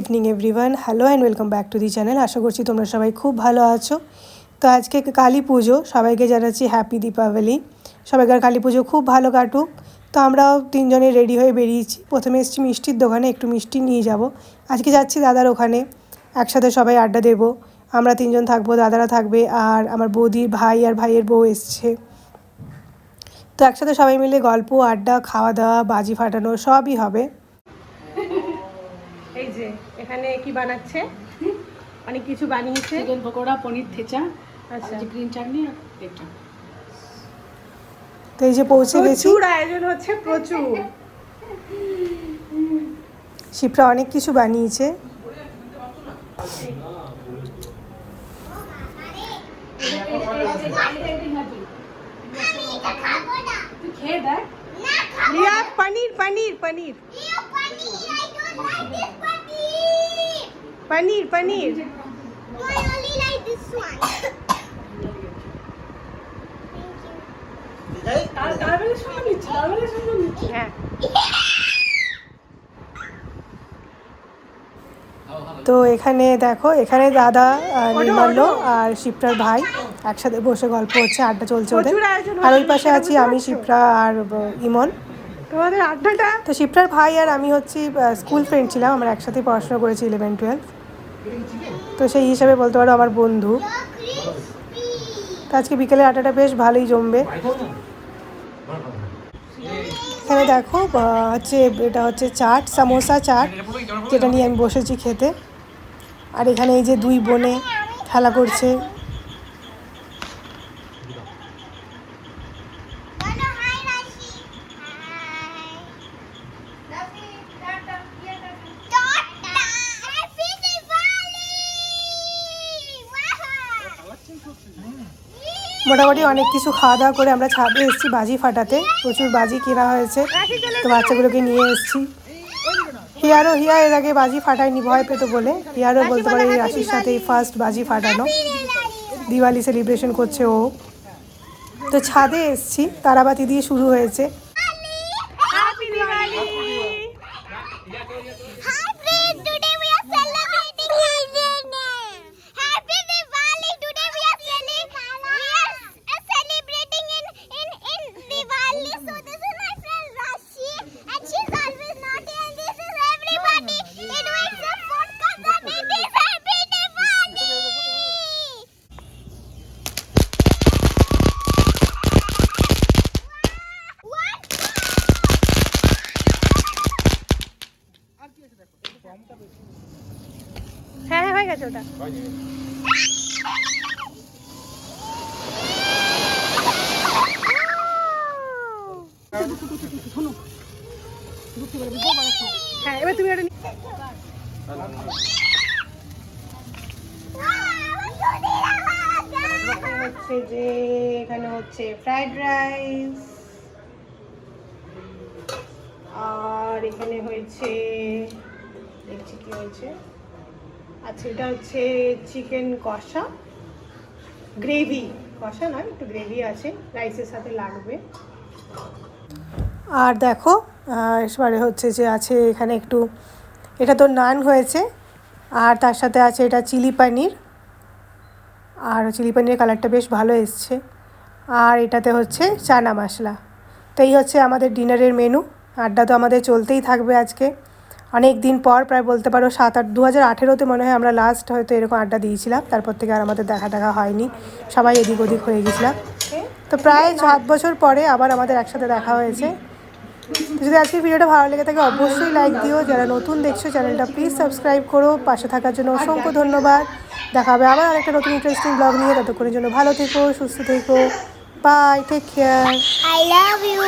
Evening everyone hello and welcome back to the channel আশা করছি তোমরা সবাই খুব ভালো আছো। তো আজকে কালী পুজো, সবাইকে জানাচ্ছি হ্যাপি দীপাবলি। সবাইকার কালী পুজো খুব ভালো কাটুক। তো আমরাও তিনজনে রেডি হয়ে বেরিয়েছি। প্রথমে এসেছি মিষ্টির দোকানে, একটু মিষ্টি নিয়ে যাব। আজকে যাচ্ছি দাদার ওখানে। একসাথে সবাই আড্ডা দেবো। আমরা তিনজন থাকব, দাদারা থাকবে, আর আমার বৌদির ভাই আর ভাইয়ের বউ এসছে। তো একসাথে সবাই মিলে গল্প, আড্ডা, খাওয়া দাওয়া, বাজি ফাটানো, সবই হবে। এখানে কি বানাচ্ছে? অনেক কিছু বানিয়েছে। চিকেন পকোড়া পনির থেচা আচ্ছা। গ্রিন চাটনি আর এটা তো এই যে পৌঁছে গেছি। প্রচুর আয়োজন হচ্ছে প্রচুর। শিপ্রা অনেক কিছু বানিয়েছে। পনির পনির পনির। তার তারবেলা সময় নিচ্ছি তারবেলা সময় নিচ্ছি হ্যাঁ তো এখানে দেখো এখানে দাদা নির্মাল্য আর শিপ্রার ভাই একসাথে বসে গল্প হচ্ছে আড্ডা চলছে ওদের। আর ওই পাশে আছি আমি শিপ্রা আর ইমন। তোমাদের আড্ডাটা? তো শিপ্রার ভাই আর আমি হচ্ছি স্কুল ফ্রেন্ড ছিলাম আমরা একসাথে পড়াশোনা করেছি ইলেভেন টুয়েলভ তো সেই হিসাবে বলতে পারো আমার বন্ধু। তো আজকে বিকেলে আটাটা বেশ ভালোই জমবে। এখানে দেখো হচ্ছে, এটা হচ্ছে চাট, সামোসা চাট, যেটা নিয়ে আমি বসেছি খেতে। আর এখানে এই যে দুই বনে খেলা করছে। মোটামুটি অনেক কিছু খাওয়া দাওয়া করে আমরা ছাদে এসেছি বাজি ফাটাতে। প্রচুর বাজি কেনা হয়েছে। তো বাচ্চাগুলোকে নিয়ে এসেছি। হিয়ারও হিয়া এর আগে বাজি ফাটায়নি, ভয় পেত বলে। হিয়ারও বলতে পারে এই রাশির সাথে ফার্স্ট বাজি ফাটানো। দিওয়ালি সেলিব্রেশন করছে ও। তো ছাদে এসছি, তারাবাতি দিয়ে শুরু হয়েছে। হ্যাঁ হ্যাঁ হয়ে গেছে ওটা। হ্যাঁ এবার তুমি হচ্ছে যে এখানে হচ্ছে ফ্রাইড রাইস। আর এখানে হয়েছে, দেখছি কি হয়েছে। আচ্ছা এটা হচ্ছে চিকেন কষা। গ্রেভি, কষা নয় একটু গ্রেভি আছে, রাইসের সাথে লাগবে। আর দেখো এবারে হচ্ছে যে আছে এখানে একটু, এটা তো নান হয়েছে, আর তার সাথে আছে এটা চিলি পানির। আর চিলি পানির কালারটা বেশ ভালো এসছে। আর এটাতে হচ্ছে চানা মশলা। তো এই হচ্ছে আমাদের ডিনারের মেনু। আড্ডা তো আমাদের চলতেই থাকবে আজকে। অনেক দিন পর, প্রায় বলতে পারো সাত আট দু হাজার আঠেরোতে মনে হয় আমরা লাস্ট হয়তো এরকম আড্ডা দিয়েছিলাম। তারপর থেকে আর আমাদের দেখা টাকা হয়নি। সবাই এদিক ওদিক হয়ে গেছিলাম। তো প্রায় সাত বছর পরে আবার আমাদের একসাথে দেখা হয়েছে। যদি আজকের ভিডিওটা ভালো লেগে থাকে, অবশ্যই লাইক দিও। যারা নতুন দেখছ চ্যানেলটা প্লিজ সাবস্ক্রাইব করো। পাশে থাকার জন্য অসংখ্য ধন্যবাদ। দেখা হবে আবার আরেকটা নতুন ইন্টারেস্টিং ব্লগ নিয়ে। ততক্ষণের জন্য ভালো থেকো, সুস্থ থেকো। Bye take care I love you.